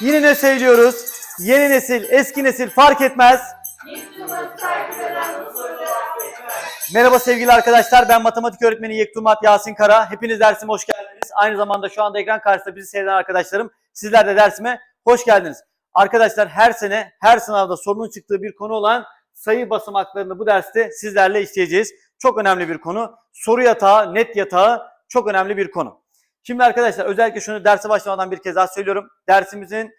Yine ne söylüyoruz? Yeni nesil, eski nesil fark etmez. Merhaba sevgili arkadaşlar. Ben matematik öğretmeni Yektumat Yasin Kara. Hepiniz dersime hoş geldiniz. Aynı zamanda şu anda ekran karşısında bizi seyreden arkadaşlarım. Sizler de dersime hoş geldiniz. Arkadaşlar her sene her sınavda sorunun çıktığı bir konu olan sayı basamaklarını bu derste sizlerle işleyeceğiz. Çok önemli bir konu. Soru yatağı, net yatağı çok önemli bir konu. Şimdi arkadaşlar özellikle şunu derse başlamadan bir kez daha söylüyorum. Dersimizin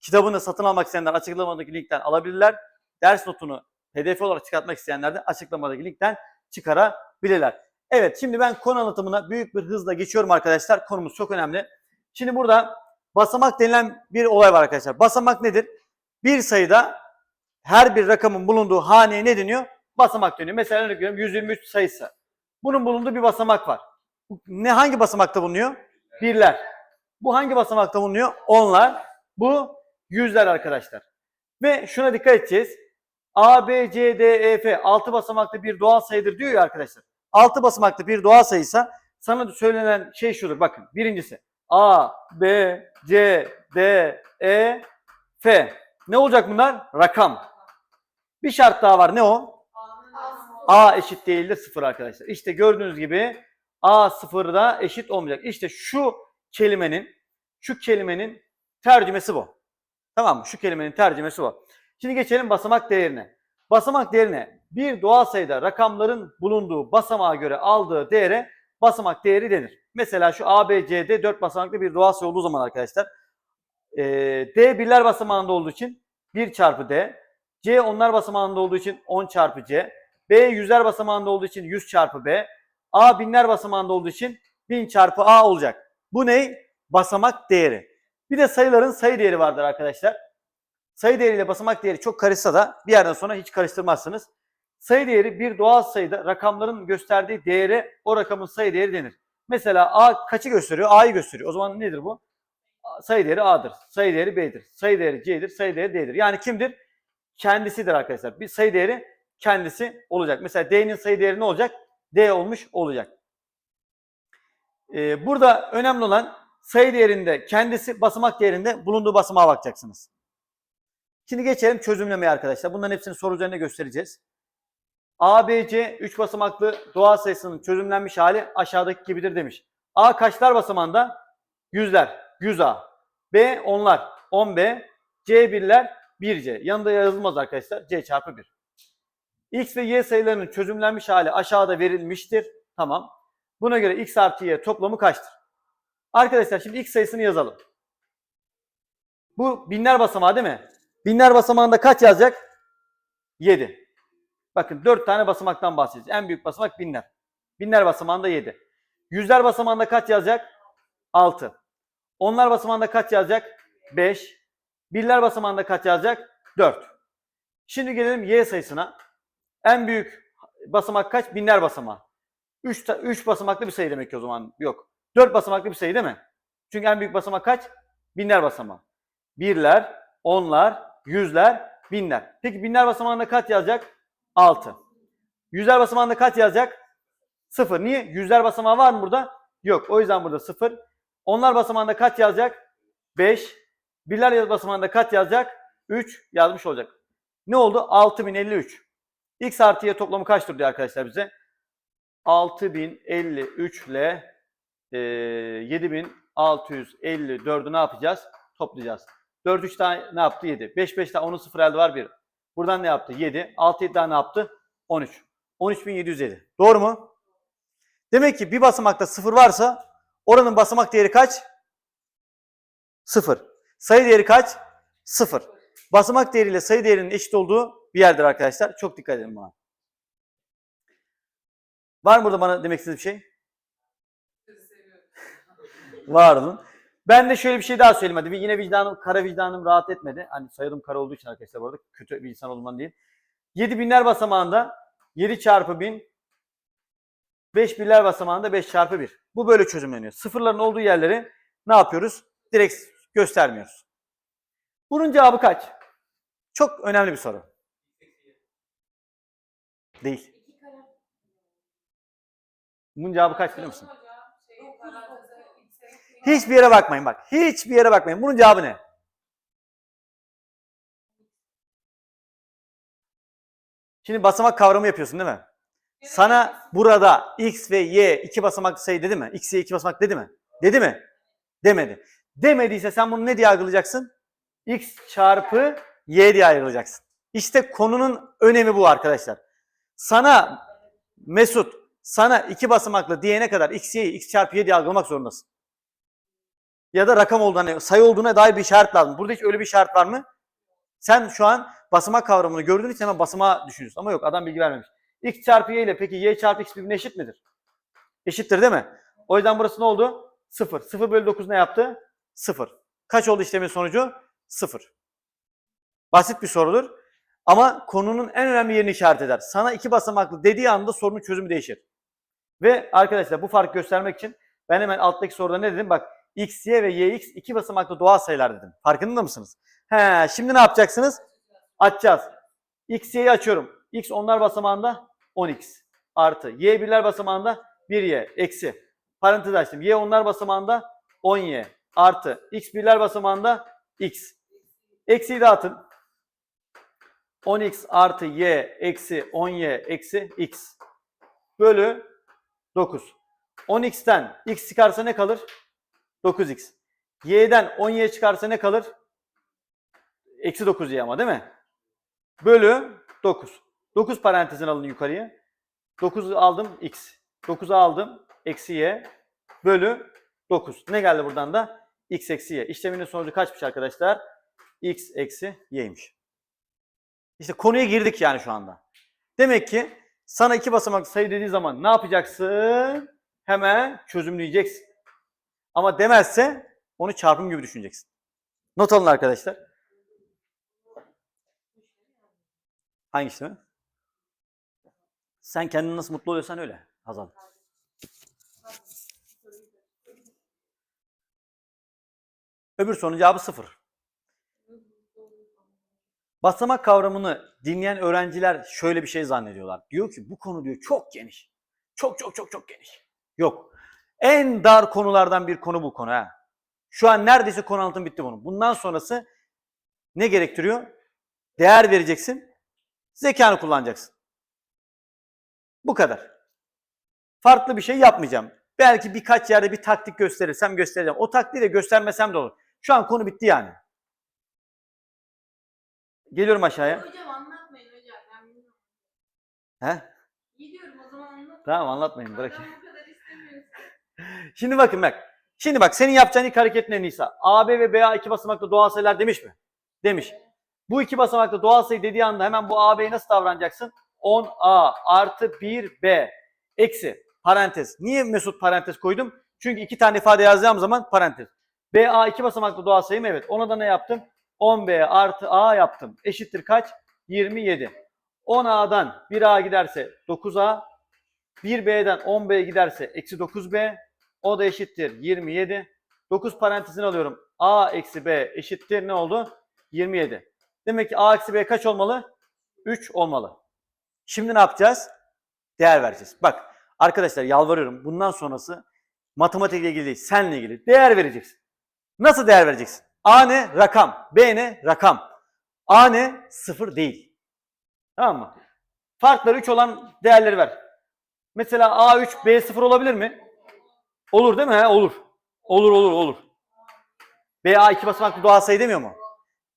kitabını satın almak isteyenler açıklamadaki linkten alabilirler. Ders notunu PDF olarak çıkartmak isteyenler de açıklamadaki linkten çıkarabilirler. Evet şimdi ben konu anlatımına büyük bir hızla geçiyorum arkadaşlar. Konumuz çok önemli. Şimdi burada basamak denilen bir olay var arkadaşlar. Basamak nedir? Bir sayıda her bir rakamın bulunduğu haneye ne deniyor? Basamak deniyor. Mesela örnek veriyorum 123 sayısı. Bunun bulunduğu bir basamak var. Ne hangi basamakta bulunuyor? Birler. Bu hangi basamakta bulunuyor? Onlar. Bu yüzler arkadaşlar. Ve şuna dikkat edeceğiz. A, B, C, D, E, F 6 basamaklı bir doğal sayıdır diyor ya arkadaşlar. 6 basamaklı bir doğal sayıysa sana da söylenen şey şudur. Bakın birincisi A, B, C, D, E, F. Ne olacak bunlar? Rakam. Bir şart daha var. Ne o? A eşit değildir 0 arkadaşlar. İşte gördüğünüz gibi A sıfırda eşit olmayacak. İşte şu kelimenin şu kelimenin tercümesi bu. Tamam mı? Şu kelimenin tercümesi bu. Şimdi geçelim basamak değerine. Basamak değerine bir doğal sayıda rakamların bulunduğu basamağa göre aldığı değere basamak değeri denir. Mesela şu A, B, C, D 4 basamaklı bir doğal sayı olduğu zaman arkadaşlar e, D birler basamağında olduğu için 1 çarpı D, C onlar basamağında olduğu için 10 çarpı C, B yüzler basamağında olduğu için 100 çarpı B, A binler basamağında olduğu için 1000 çarpı A olacak. Bu ne? Basamak değeri. Bir de sayıların sayı değeri vardır arkadaşlar. Sayı değeriyle basamak değeri çok karışsa da bir yerden sonra hiç karıştırmazsınız. Sayı değeri bir doğal sayıda rakamların gösterdiği değere o rakamın sayı değeri denir. Mesela A kaçı gösteriyor? A'yı gösteriyor. O zaman nedir bu? Sayı değeri A'dır. Sayı değeri B'dir. Sayı değeri C'dir. Sayı değeri D'dir. Yani kimdir? Kendisidir arkadaşlar. Bir sayı değeri kendisi olacak. Mesela D'nin sayı değeri ne olacak? D olmuş olacak. Ee, burada önemli olan sayı değerinde kendisi basamak değerinde bulunduğu basamağa bakacaksınız. Şimdi geçelim çözümlemeye arkadaşlar. Bunların hepsini soru üzerinde göstereceğiz. A, B, C 3 basamaklı doğal sayısının çözümlenmiş hali aşağıdaki gibidir demiş. A kaçlar basamağında? Yüzler. 100 A. B onlar. 10 B. C birler. 1 C. Yanında yazılmaz arkadaşlar. C çarpı 1. X ve Y sayılarının çözümlenmiş hali aşağıda verilmiştir. Tamam. Buna göre X artı Y toplamı kaçtır? Arkadaşlar şimdi X sayısını yazalım. Bu binler basamağı değil mi? Binler basamağında kaç yazacak? 7. Bakın 4 tane basamaktan bahsedeceğiz. En büyük basamak binler. Binler basamağında 7. Yüzler basamağında kaç yazacak? 6. Onlar basamağında kaç yazacak? 5. Birler basamağında kaç yazacak? 4. Şimdi gelelim Y sayısına. En büyük basamak kaç? Binler basamağı. 3 3 basamaklı bir sayı demek ki o zaman. Yok. 4 basamaklı bir sayı değil mi? Çünkü en büyük basamak kaç? Binler basamağı. Birler, onlar, yüzler, binler. Peki binler basamağında kaç yazacak? 6. Yüzler basamağında kaç yazacak? 0. Niye? Yüzler basamağı var mı burada? Yok. O yüzden burada 0. Onlar basamağında kaç yazacak? 5. Birler basamağında kaç yazacak? 3 yazmış olacak. Ne oldu? 6053. X artı Y toplamı kaçtır diyor arkadaşlar bize? 6053 ile e, 7654'ü ne yapacağız? Toplayacağız. 4 3 tane ne yaptı? 7. 5 5 tane 10'un 0 elde var 1. Buradan ne yaptı? 7. 6 7 tane ne yaptı? 13. 13707. Doğru mu? Demek ki bir basamakta 0 varsa oranın basamak değeri kaç? 0. Sayı değeri kaç? 0. Basamak değeriyle sayı değerinin eşit olduğu bir yerdir arkadaşlar. Çok dikkat edin buna. Var mı burada bana demek istediğiniz bir şey? Var mı? Ben de şöyle bir şey daha söyleyeyim hadi. Yine vicdanım, kara vicdanım rahat etmedi. Hani sayılım kara olduğu için arkadaşlar bu arada kötü bir insan olman değil. 7 binler basamağında 7 çarpı 1000 5 birler basamağında 5 çarpı 1. Bu böyle çözümleniyor. Sıfırların olduğu yerleri ne yapıyoruz? Direkt göstermiyoruz. Bunun cevabı kaç? Çok önemli bir soru. Değil. Bunun cevabı kaç biliyor musun? Hiçbir yere bakmayın bak. Hiçbir yere bakmayın. Bunun cevabı ne? Şimdi basamak kavramı yapıyorsun değil mi? Sana burada x ve y iki basamak sayı dedi mi? X, y iki basamak dedi mi? Dedi mi? Demedi. Demediyse sen bunu ne diye algılayacaksın? x çarpı y diye ayrılacaksın. İşte konunun önemi bu arkadaşlar. Sana Mesut sana iki basamaklı diyene kadar x, y'yi x çarpı y diye algılamak zorundasın. Ya da rakam olduğuna, sayı olduğuna dair bir işaret lazım. Burada hiç öyle bir işaret var mı? Sen şu an basamak kavramını gördüğün için hemen basamağa düşünüyorsun. Ama yok adam bilgi vermemiş. x çarpı y ile peki y çarpı x birbirine eşit midir? Eşittir değil mi? O yüzden burası ne oldu? 0. 0 bölü 9 ne yaptı? 0. Kaç oldu işlemin sonucu? 0. Basit bir sorudur. Ama konunun en önemli yerini işaret eder. Sana iki basamaklı dediği anda sorunun çözümü değişir. Ve arkadaşlar bu farkı göstermek için ben hemen alttaki soruda ne dedim? Bak x, y ve yx iki basamaklı doğal sayılar dedim. Farkında mısınız? He, şimdi ne yapacaksınız? Açacağız. x, y'yi açıyorum. x onlar basamağında 10x artı. y birler basamağında 1y eksi. Parantez açtım. y onlar basamağında 10y artı. x birler basamağında x. Eksiyi dağıtın. 10x artı y eksi 10y eksi x bölü 9. 10x'ten x çıkarsa ne kalır? 9x. y'den 10y çıkarsa ne kalır? Eksi 9y ama değil mi? Bölü 9. 9 parantezin alın yukarıya. 9'u aldım x. 9'u aldım eksi y bölü 9. Ne geldi buradan da? x eksi y. İşleminin sonucu kaçmış arkadaşlar? x eksi y'ymiş. İşte konuya girdik yani şu anda. Demek ki sana iki basamaklı sayı dediği zaman ne yapacaksın? Hemen çözümleyeceksin. Ama demezse onu çarpım gibi düşüneceksin. Not alın arkadaşlar. Hangi işlemi? Sen kendini nasıl mutlu oluyorsan öyle Hazal. Öbür sorunun cevabı sıfır. Basamak kavramını dinleyen öğrenciler şöyle bir şey zannediyorlar. Diyor ki bu konu diyor çok geniş. Çok çok çok çok geniş. Yok. En dar konulardan bir konu bu konu ha. Şu an neredeyse konu anlatım bitti bunun. Bundan sonrası ne gerektiriyor? Değer vereceksin. Zekanı kullanacaksın. Bu kadar. Farklı bir şey yapmayacağım. Belki birkaç yerde bir taktik gösterirsem göstereceğim. O taktiği de göstermesem de olur. Şu an konu bitti yani. Geliyorum aşağıya. Hocam anlatmayın hocam. Ben bilmiyorum. He? Gidiyorum o zaman anlat. Tamam anlatmayın bırakın. Ben bu kadar istemiyorsun. Şimdi bakın bak. Şimdi bak senin yapacağın ilk hareket ne Nisa? AB ve BA iki basamaklı doğal sayılar demiş mi? Demiş. Bu iki basamaklı doğal sayı dediği anda hemen bu AB'ye nasıl davranacaksın? 10A artı 1B eksi parantez. Niye Mesut parantez koydum? Çünkü iki tane ifade yazacağım zaman parantez. BA iki basamaklı doğal sayı mı? Evet. Ona da ne yaptım? 10B artı A yaptım. Eşittir kaç? 27. 10A'dan 1A giderse 9A. 1B'den 10B giderse eksi 9B. O da eşittir 27. 9 parantezini alıyorum. A eksi B eşittir ne oldu? 27. Demek ki A eksi B kaç olmalı? 3 olmalı. Şimdi ne yapacağız? Değer vereceğiz. Bak arkadaşlar yalvarıyorum. Bundan sonrası matematikle ilgili değil, senle ilgili. Değer vereceksin. Nasıl değer vereceksin? A ne? Rakam. B ne? Rakam. A ne? Sıfır değil. Tamam mı? Farkları 3 olan değerleri ver. Mesela A3, B0 olabilir mi? Olur değil mi? He? Olur. Olur, olur, olur. BA iki basamaklı doğal sayı demiyor mu?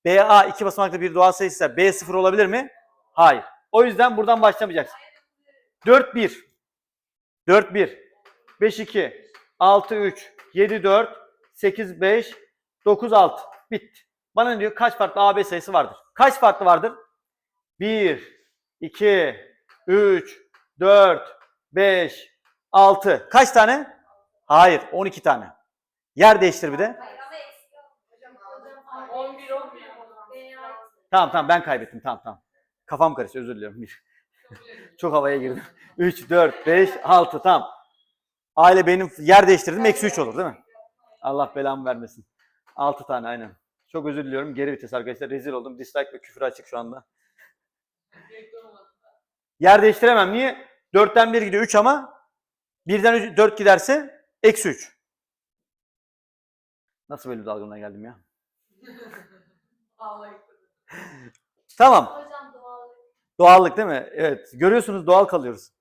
BA iki basamaklı bir doğal sayı ise B0 olabilir mi? Hayır. O yüzden buradan başlamayacaksın. 4, 1. 4, 1. 5, 2. 6, 3. 7, 4. 8, 5. 9, 6. Bitti. Bana ne diyor? Kaç farklı AB sayısı vardır? Kaç farklı vardır? 1, 2, 3, 4, 5, 6. Kaç tane? Hayır, 12 tane. Yer değiştir bir de. Hayır ama eski hocam. Hocam 11 11. Tamam tamam ben kaybettim. Tamam tamam. Kafam karıştı özür diliyorum. Çok havaya girdim. 3, 4, 5, 6 tamam. Aile benim yer değiştirdim. Eksi 3 olur değil mi? Allah belamı vermesin. 6 tane aynen. Çok özür diliyorum. Geri vites arkadaşlar. Rezil oldum. Dislike ve küfür açık şu anda. Yer değiştiremem. Niye? 4'ten 1 gidiyor 3 ama 1'den 4 giderse eksi 3. Nasıl böyle bir dalgınlığa geldim ya? Tamam. Hocam. Doğallık değil mi? Evet. Görüyorsunuz doğal kalıyoruz.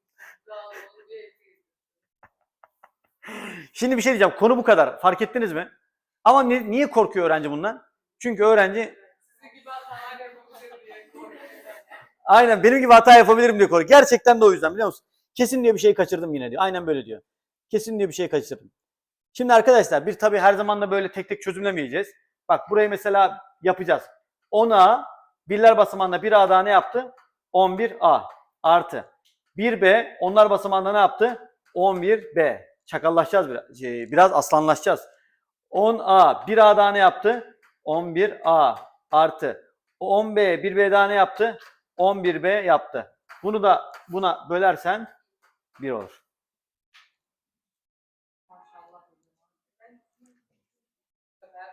Şimdi bir şey diyeceğim. Konu bu kadar. Fark ettiniz mi? Ama ni- niye korkuyor öğrenci bundan? Çünkü öğrenci aynen benim gibi hata yapabilirim diyor korkuyor. Gerçekten de o yüzden biliyor musun? Kesin diye bir şey kaçırdım yine diyor. Aynen böyle diyor. Kesin diye bir şey kaçırdım. Şimdi arkadaşlar bir tabii her zaman da böyle tek tek çözümlemeyeceğiz. Bak burayı mesela yapacağız. 10A birler basamağında 1A daha ne yaptı? 11A artı 1B onlar basamağında ne yaptı? 11B. Çakallaşacağız biraz. şey, Biraz aslanlaşacağız. 10A 1A daha ne yaptı? 11A artı 10B 1B daha ne yaptı? 11B yaptı. Bunu da buna bölersen 1 olur.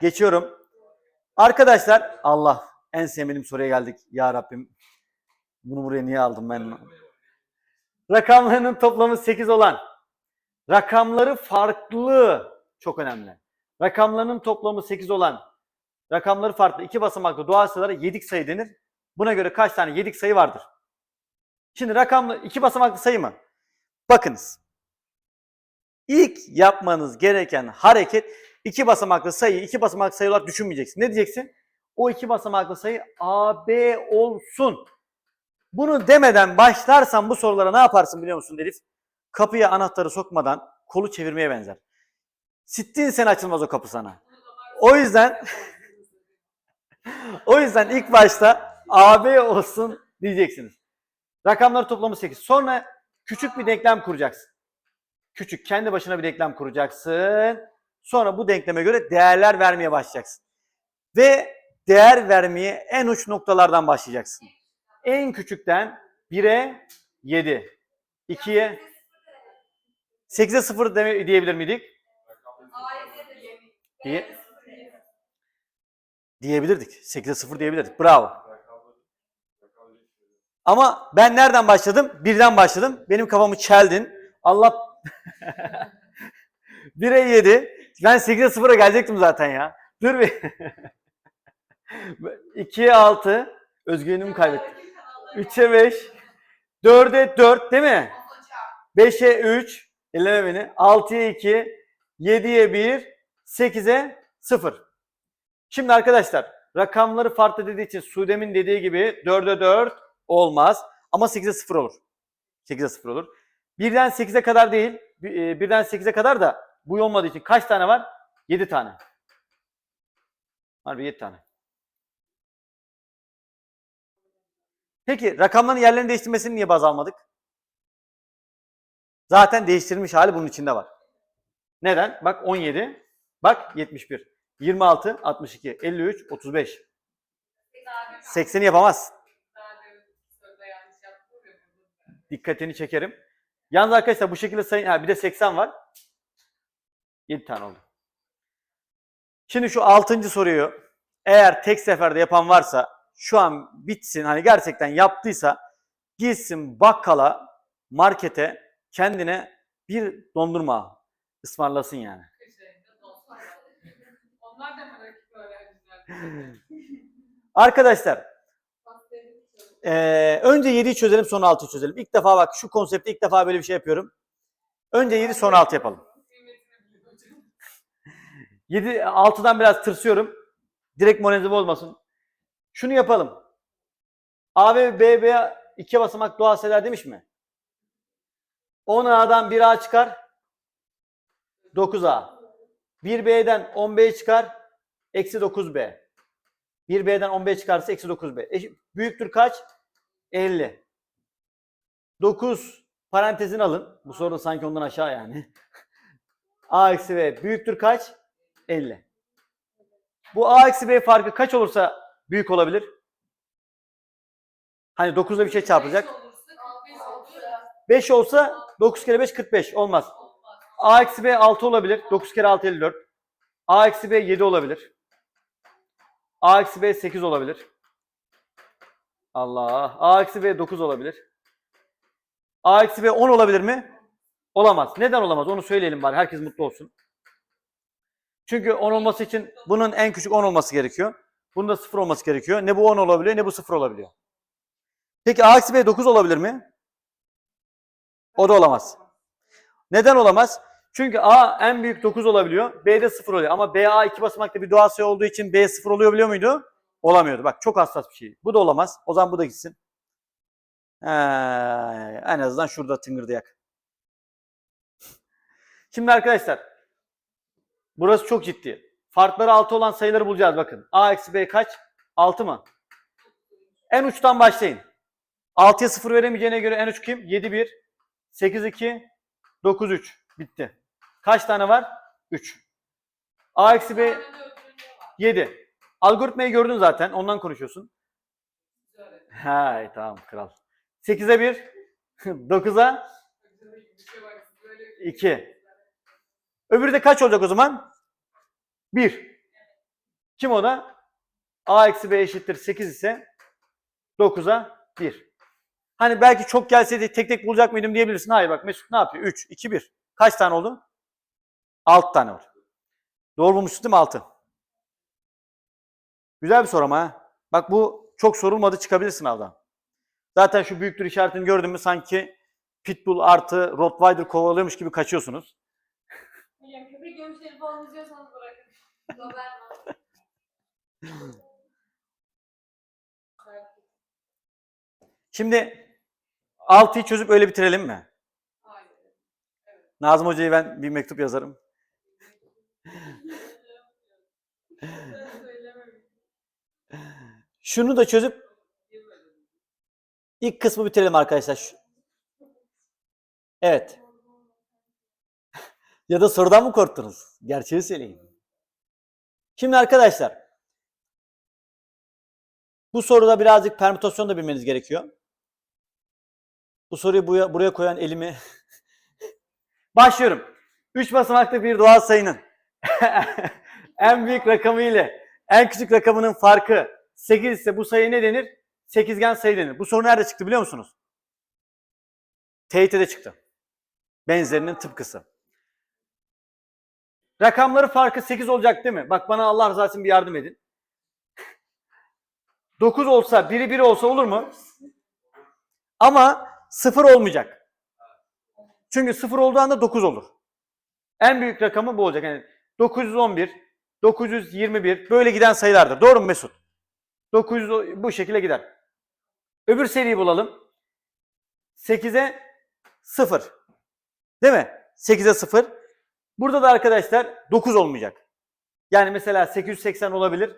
Geçiyorum. Arkadaşlar Allah en sevmediğim soruya geldik. Ya Rabbim bunu buraya niye aldım ben? Rakamlarının toplamı 8 olan rakamları farklı çok önemli. Rakamlarının toplamı 8 olan rakamları farklı iki basamaklı doğal sayılara yedik sayı denir. Buna göre kaç tane yedik sayı vardır? Şimdi rakamlı iki basamaklı sayı mı? Bakınız. İlk yapmanız gereken hareket iki basamaklı sayıyı iki basamaklı sayı olarak düşünmeyeceksin. Ne diyeceksin? O iki basamaklı sayı AB olsun. Bunu demeden başlarsan bu sorulara ne yaparsın biliyor musun Elif? Kapıya anahtarı sokmadan kolu çevirmeye benzer. Sittin sen açılmaz o kapı sana. O yüzden o yüzden ilk başta AB olsun diyeceksiniz. Rakamları toplamı 8. Sonra küçük bir denklem kuracaksın. Küçük kendi başına bir denklem kuracaksın. Sonra bu denkleme göre değerler vermeye başlayacaksın. Ve değer vermeye en uç noktalardan başlayacaksın. En küçükten 1'e 7, 2'ye 8'e 0 deme, diyebilir miydik? Diye, diyebilirdik. 8'e 0 diyebilirdik. Bravo. Ama ben nereden başladım? Birden başladım. Benim kafamı çeldin. Allah 1'e 7. Ben 8'e 0'a gelecektim zaten ya. Dur bir. 2'ye 6. Özgüvenimi kaybettim. 3'e 5. 4'e 4 değil mi? 5'e 3. Elleme beni. 6'ya 2. 7'ye 1. 8'e 0. Şimdi arkadaşlar rakamları farklı dediği için Sudem'in dediği gibi 4'e 4 olmaz. Ama 8'e 0 olur. 8'e 0 olur. 1'den 8'e kadar değil. bir- e, 1'den 8'e kadar da bu olmadığı için kaç tane var? 7 tane. Harbi 7 tane. Peki rakamların yerlerini değiştirmesini niye baz almadık? Zaten değiştirilmiş hali bunun içinde var. Neden? Bak 17, bak 71, 26, 62, 53, 35. 80'i yapamaz. Dikkatini çekerim. Yalnız arkadaşlar bu şekilde sayın, ha bir de 80 var. 7 tane oldu. Şimdi şu 6. soruyu eğer tek seferde yapan varsa şu an bitsin hani gerçekten yaptıysa gitsin bakkala markete kendine bir dondurma ısmarlasın yani. Onlar da mı rakip öğrenciler? Arkadaşlar eee, önce 7'yi çözelim sonra 6'yı çözelim. İlk defa bak şu konsepte ilk defa böyle bir şey yapıyorum. Önce 7 sonra 6 yapalım. 7 6'dan biraz tırsıyorum. Direkt moraliniz olmasın. Şunu yapalım. A ve B B iki basamak doğal sayılar demiş mi? 10A'dan 1A çıkar. 9A. 1B'den 10B çıkar. Eksi 9B. 1B'den 10B çıkarsa eksi 9B. Eşit- büyüktür kaç? 50. 9 parantezin alın. Bu soru sanki ondan aşağı yani. A eksi B büyüktür kaç? 50. Bu A eksi B farkı kaç olursa büyük olabilir? Hani 9'da bir şey çarpılacak. 5 olsa 9 kere 5 45 olmaz. A eksi B 6 olabilir. 9 kere 6 54. A eksi B 7 olabilir. A eksi B 8 olabilir. Allah. A eksi B 9 olabilir. A eksi B 10 olabilir mi? Olamaz. Neden olamaz? Onu söyleyelim bari. Herkes mutlu olsun. Çünkü 10 olması için bunun en küçük 10 olması gerekiyor. Bunun da 0 olması gerekiyor. Ne bu 10 olabiliyor ne bu 0 olabiliyor. Peki A eksi B 9 olabilir mi? O da olamaz. Neden olamaz? Çünkü A en büyük 9 olabiliyor. B de 0 oluyor. Ama B A iki basamaklı bir doğal sayı olduğu için B 0 oluyor biliyor muydu? Olamıyordu. Bak çok hassas bir şey. Bu da olamaz. O zaman bu da gitsin. Ee, en azından şurada tıngırdayak. Şimdi arkadaşlar burası çok ciddi. Farkları 6 olan sayıları bulacağız bakın. A eksi B kaç? 6 mı? En uçtan başlayın. 6'ya 0 veremeyeceğine göre en uç kim? 7 1, 8 2, 9 3. Bitti. Kaç tane var? 3. A eksi B 7. Algoritmayı gördün zaten. Ondan konuşuyorsun. Hay tamam kral. 8'e 1, 9'a 2. Öbürü de kaç olacak o zaman? 1. Kim o da? A eksi B eşittir 8 ise 9'a 1. Hani belki çok gelseydi tek tek bulacak mıydım diyebilirsin. Hayır bak Mesut ne yapıyor? 3, 2, 1. Kaç tane oldu? 6 tane oldu. Doğru bulmuşsun değil mi 6? Güzel bir soru ama ha. Bak bu çok sorulmadı çıkabilir sınavdan. Zaten şu büyüktür işaretini gördün mü sanki Pitbull artı Rottweiler kovalıyormuş gibi kaçıyorsunuz. Hocam köpek görmüşleri falan izliyorsanız bırakın. Doberman. Şimdi 6'yı çözüp öyle bitirelim mi? Hayır. Nazım Hoca'ya ben bir mektup yazarım. Şunu da çözüp ilk kısmı bitirelim arkadaşlar. Evet. ya da sorudan mı korktunuz? Gerçeği söyleyin. Şimdi arkadaşlar bu soruda birazcık permütasyon da bilmeniz gerekiyor. Bu soruyu buraya, buraya koyan elimi Başlıyorum. 3 basamaklı bir doğal sayının en büyük rakamı ile en küçük rakamının farkı 8 ise bu sayı ne denir? Sekizgen sayı denir. Bu soru nerede çıktı biliyor musunuz? TYT'de çıktı. Benzerinin tıpkısı. Rakamları farkı 8 olacak değil mi? Bak bana Allah rızası için bir yardım edin. 9 olsa, biri 1 olsa olur mu? Ama 0 olmayacak. Çünkü 0 olduğu anda 9 olur. En büyük rakamı bu olacak. Yani 911, 921 böyle giden sayılardır. Doğru mu Mesut? 900 o- bu şekilde gider. Öbür seriyi bulalım. 8'e 0. Değil mi? 8'e 0. Burada da arkadaşlar 9 olmayacak. Yani mesela 880 olabilir.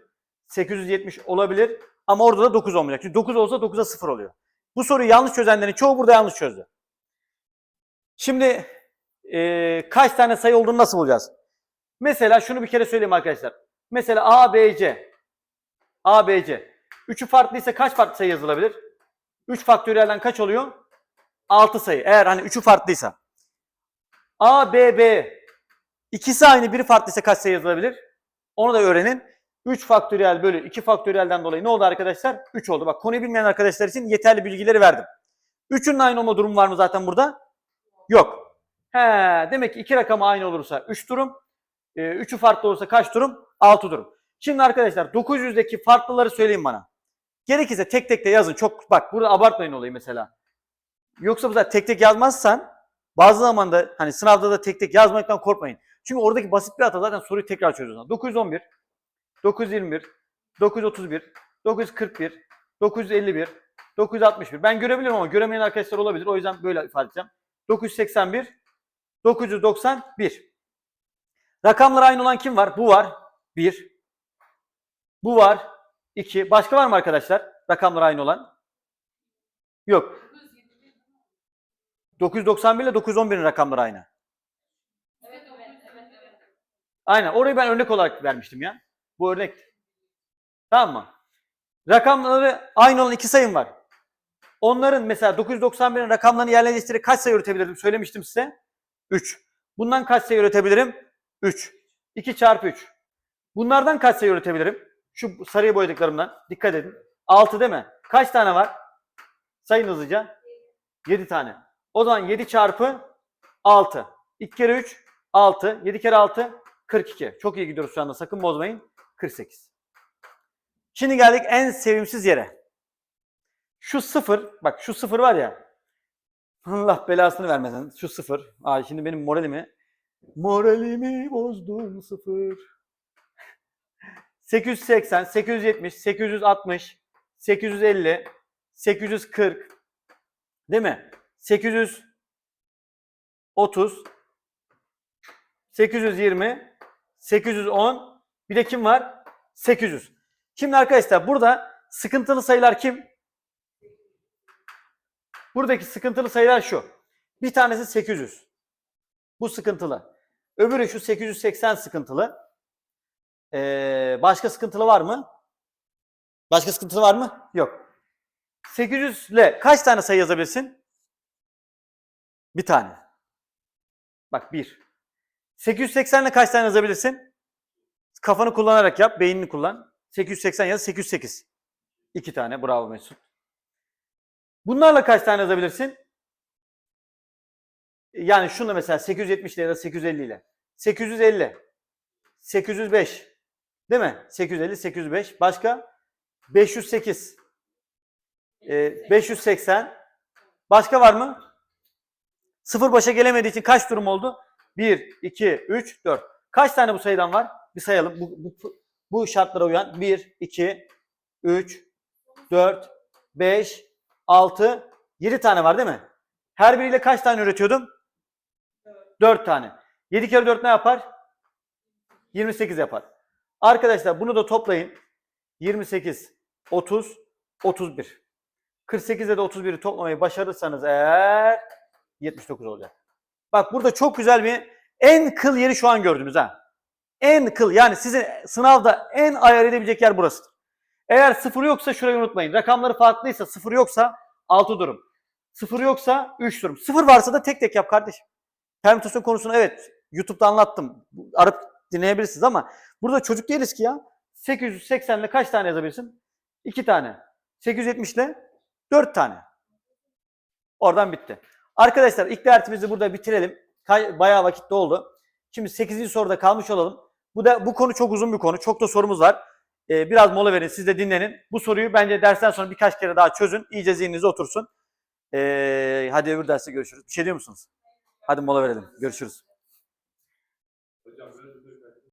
870 olabilir. Ama orada da 9 olmayacak. Çünkü 9 olsa 9'a 0 oluyor. Bu soruyu yanlış çözenlerin çoğu burada yanlış çözdü. Şimdi eee, kaç tane sayı olduğunu nasıl bulacağız? Mesela şunu bir kere söyleyeyim arkadaşlar. Mesela A, B, C. A, B, C. Üçü farklıysa kaç farklı sayı yazılabilir? 3 faktöriyelden kaç oluyor? 6 sayı. Eğer hani üçü farklıysa. A, B, B. İkisi aynı biri farklıysa kaç sayı yazılabilir? Onu da öğrenin. 3 faktöriyel bölü 2 faktöriyelden dolayı ne oldu arkadaşlar? 3 oldu. Bak konuyu bilmeyen arkadaşlar için yeterli bilgileri verdim. 3'ünün aynı olma durumu var mı zaten burada? Yok. He, demek ki iki rakamı aynı olursa 3 durum. 3'ü farklı olursa kaç durum? 6 durum. Şimdi arkadaşlar 900'deki farklıları söyleyin bana. Gerekirse tek tek de yazın. Çok bak burada abartmayın olayı mesela. Yoksa bu zaten tek tek yazmazsan bazı zamanda hani sınavda da tek tek yazmaktan korkmayın. Çünkü oradaki basit bir hata zaten soruyu tekrar çözüyorsun. 911, 921, 931, 941, 951, 961. Ben görebilirim ama göremeyen arkadaşlar olabilir. O yüzden böyle ifade edeceğim. 981, 991. Rakamlar aynı olan kim var? Bu var. 1. Bu var. 2. Başka var mı arkadaşlar? Rakamlar aynı olan? Yok. 991 ile 911'in rakamları aynı. Evet. Aynen. Orayı ben örnek olarak vermiştim ya. Bu örnekti. Tamam mı? Rakamları aynı olan iki sayım var. Onların mesela 991'in rakamlarını yerleştirerek kaç sayı üretebilirdim? Söylemiştim size. 3. Bundan kaç sayı üretebilirim? 3. 2 çarpı 3. Bunlardan kaç sayı üretebilirim? Şu sarıya boyadıklarımdan. Dikkat edin. 6 değil mi? Kaç tane var? Sayın hızlıca. 7 tane. O zaman 7 çarpı 6. 2 kere 3 6. 7 kere 6 42. Çok iyi gidiyoruz şu anda. Sakın bozmayın. 48. Şimdi geldik en sevimsiz yere. Şu sıfır, bak şu sıfır var ya. Allah belasını vermesin. Şu sıfır. Ay şimdi benim moralimi moralimi bozdun sıfır. 880, 870, 860, 850, 840 değil mi? 830, 820, 810 bir de kim var? 800. Şimdi arkadaşlar burada sıkıntılı sayılar kim? Buradaki sıkıntılı sayılar şu. Bir tanesi 800. Bu sıkıntılı. Öbürü şu 880 sıkıntılı. Ee, başka sıkıntılı var mı? Başka sıkıntılı var mı? Yok. 800 ile kaç tane sayı yazabilirsin? Bir tane. Bak bir. 880 ile kaç tane yazabilirsin? Kafanı kullanarak yap, beynini kullan. 880 yaz, 808. İki tane, bravo Mesut. Bunlarla kaç tane yazabilirsin? Yani şunu mesela 870 ile ya da 850 ile. 850. 805. Değil mi? 850, 805. Başka? 508. Ee, 580. Başka var mı? Sıfır başa gelemediği için kaç durum oldu? 1, 2, 3, 4. Kaç tane bu sayıdan var? Bir sayalım. Bu, bu, bu şartlara uyan. 1, 2, 3, 4, 5, 6, 7 tane var değil mi? Her biriyle kaç tane üretiyordum? 4 tane. 7 kere 4 ne yapar? 28 yapar. Arkadaşlar bunu da toplayın. 28, 30, 31. 48 ile de 31'i toplamayı başarırsanız eğer 79 olacak. Bak burada çok güzel bir en kıl yeri şu an gördünüz ha. En kıl yani sizin sınavda en ayar edebilecek yer burasıdır. Eğer sıfır yoksa şurayı unutmayın. Rakamları farklıysa sıfır yoksa 6 durum. Sıfır yoksa 3 durum. Sıfır varsa da tek tek yap kardeşim. Permütasyon konusunu evet YouTube'da anlattım. Arıp dinleyebilirsiniz ama burada çocuk değiliz ki ya. 880 ile kaç tane yazabilirsin? 2 tane. 870 ile 4 tane. Oradan bitti. Arkadaşlar ilk dersimizi burada bitirelim. Bayağı vakit oldu. Şimdi 8. soruda kalmış olalım. Bu da bu konu çok uzun bir konu. Çok da sorumuz var. Ee, biraz mola verin. Siz de dinlenin. Bu soruyu bence dersten sonra birkaç kere daha çözün. İyice zihninize otursun. Ee, hadi öbür derste görüşürüz. Bir şey diyor musunuz? Hadi mola verelim. Görüşürüz.